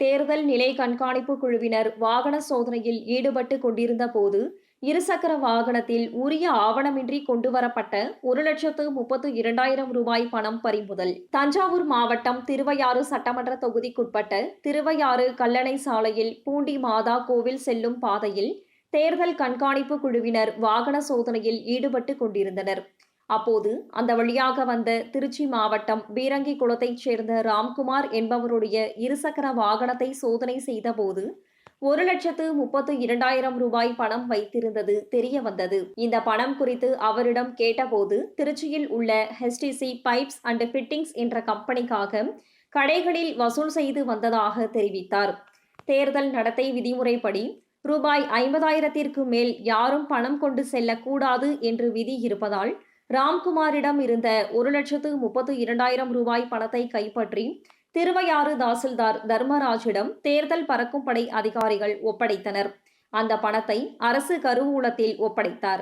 தேர்தல் நிலை கண்காணிப்பு குழுவினர் வாகன சோதனையில் ஈடுபட்டு கொண்டிருந்த போது இருசக்கர வாகனத்தில் உரிய ஆவணமின்றி கொண்டுவரப்பட்ட ஒரு லட்சத்து முப்பத்து இரண்டாயிரம் ரூபாய் பணம் பறிமுதல். தஞ்சாவூர் மாவட்டம் திருவையாறு சட்டமன்ற தொகுதிக்குட்பட்ட திருவையாறு கல்லணை சாலையில் பூண்டி மாதா கோவில் செல்லும் பாதையில் தேர்தல் கண்காணிப்பு குழுவினர் வாகன சோதனையில் ஈடுபட்டு கொண்டிருந்தனர். அப்போது அந்த வழியாக வந்த திருச்சி மாவட்டம் பீரங்கி குளத்தைச் சேர்ந்த ராம்குமார் என்பவருடைய இருசக்கர வாகனத்தை சோதனை செய்தபோது ஒரு லட்சத்து முப்பத்து இரண்டாயிரம் ரூபாய் பணம் வைத்திருந்தது தெரிய வந்தது இந்த பணம் குறித்து அவரிடம் கேட்டபோது திருச்சியில் உள்ள ஹெச்டிசி பைப்ஸ் அண்ட் ஃபிட்டிங்ஸ் என்ற கம்பெனிக்காக கடைகளில் வசூல் செய்து வந்ததாக தெரிவித்தார். தேர்தல் நடத்தை விதிமுறைப்படி ரூபாய் ஐம்பதாயிரத்திற்கு மேல் யாரும் பணம் கொண்டு செல்லக்கூடாது என்று விதி இருப்பதால் ராம்குமாரிடம் இருந்த ஒரு லட்சத்து முப்பத்து இரண்டாயிரம் ரூபாய் பணத்தை கைப்பற்றி திருவையாறு தாசில்தார் தர்மராஜிடம் தேர்தல் பறக்கும் படை அதிகாரிகள் ஒப்படைத்தனர். அந்த பணத்தை அரசு கருவூலத்தில் ஒப்படைத்தார்.